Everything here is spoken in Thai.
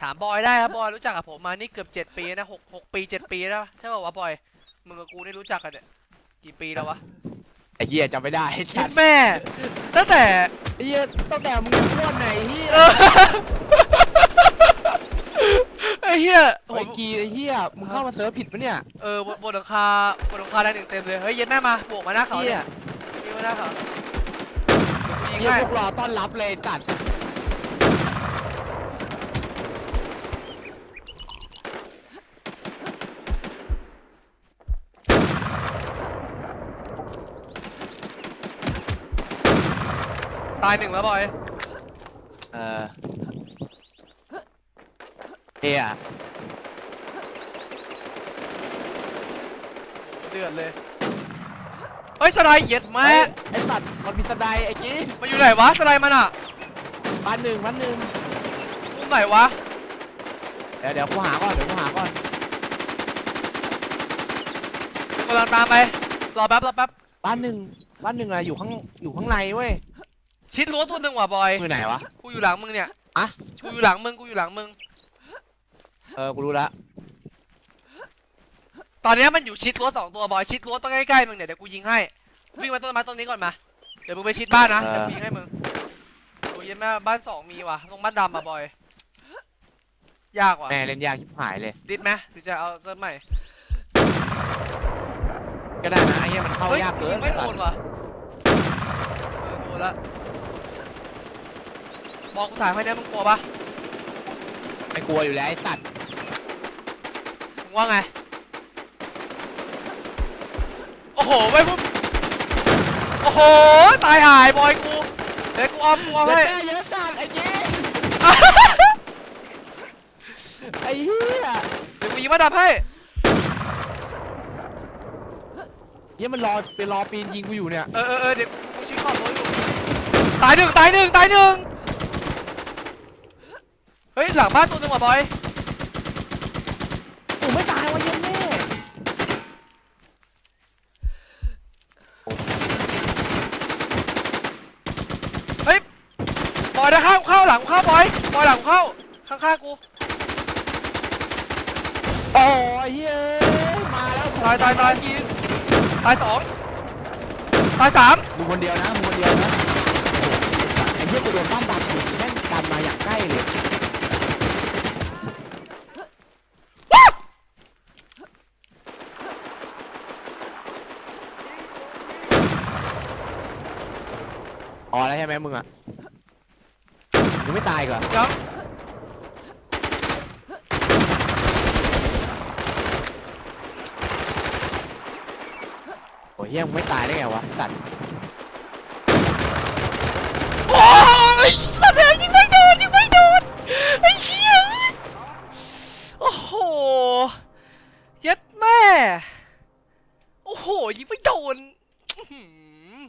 ถามบอยได้ครับบอยรู้จักกับผมมานี่เกือบเจ็ดปีนะหกหกปีเจ็ดปีแล้วใช่ป่าวะบอยมึงกับกูนี่รู้จักกันเนี่ยกี่ปีแล้ววะไอ้เหี้ยจำไม่ได้ไอ้คิชัดดแม่ ตั้งแต่ไอ้เหี้ยตั้งแต่มึงอ้วนไหนเหี้ยเออไอ้เหี้ยผโอ้ยมกีไอ้เหี้ยมึงเข้ามาเซิร์ฟผิดปะเนี่ยเออบนบนหลังคาบนหลังคาแรงหนึ่งเต็มเลยเฮ้ยเย็นแม่มาบวกมาหน้าเขาเหี้เนี่ยยยิงมาหน้าเขาเดี๋ยวกูยิงเหี้ยให้พวกรอต้อนรับเลยจัด ตายหนึ่งแล้วบอย เออเฮียเดือดเลย เฮ้ยสไลด์เย็ดแม่ไอ้ไอ้สัตว์มันมีสไนด์ไอ้กี้มันอยู่ไหนวะสไลด์มันอะบ้านหนึ่งบ้านหนึ่งมุมไหนวะ เดี๋ยวเดี๋ยวกูหาก่อนเดี๋ยวกูหาก่อนกำลังตามไป รอแป๊บรอแป๊บบ้านหนึ่งบ้านหนึ่งอะอยู่ข้างอยู่ข้างในเว้ย ชิดรั้วตัวหนึ่งว่ะบอยอยู่ไหนวะ กูอยู่หลังมึงเนี่ยอะ กูอยู่หลังมึงกูอยู่หลังมึง เออ กูรู้ละตอนเนี้ยมันอยู่ชิดรั้วสองตัวบอยชิดรั้วต้องใกล้ๆมึงเนี่ยเดี๋ยวกูยิงให้วิ่งมาต้นไม้ต้นนี้ก่อนมาเดี๋ยวมึงไปชิดบ้านนะเดี๋ยวกูยิงให้มึงโอ้ยเย็นแม่บ้านสองมีว่ะตรงบ้านดำอะบอย ยากว่ะแม่เล่นยากชิบหายเลย ดิดไหมหรือจะเอาเซิร์ฟใหม่ก็ได้นะไอ้เหี้ยมันเข้าเฮ้ยยากเกิยินงไม่โดนว่ะเออโดนละ บอกกูถ่ายให้เนี่ยมึงกลัวปะไม่กลัวอยู่แล้วไอ้สัตว์มึงว่าไง โอ้โหไม่ปุ๊บโอ้โห ตายหายบอยกู เดี๋ยวกูเอากูเอาเยให้ อะแม่เยอะสัตว์ไอ้กี้ไอ้เหี้ยเดี๋ยวกูยิงมาดับให้ เหี้ยมันรอไปรอปีนยิงกูอยู่เนี่ย เออเออเออเดี๋ยวกูชี้ขอบรถอยู่ตายหนึ่งตายหนึ่งตายหนึ่ง เฮ้ยหลังบ้านตัวหนึ่งว่ะบอยกูไม่ตายวะเหี้ย็นแม่บอยนะเข้าเข้าหลังเข้าบอยบอยหลังเข้าข้างๆกูโอ้ยเฮ้ยมาแล้วตายตายตายตายสองตายสามมึงคนเดียวนะมึงคนเดียวนะไอ้เหี้ยกูโดนบ้านดักอยู่แม่งกันมาอย่างใกล้เลย อแล้วใช่ไหมมึงอะมึงไม่ตายอีก่อนยังโอ้ยเหี้ยมึงไม่ตายได้ไงวะสัตว์โอ้ยสัตว์เอ้ยยิงไม่โดนยิงไม่โดนไอ้เหี้ยโอ้โหเย็ดแม่ โอ้โหยิงไม่โดนอื้อหือ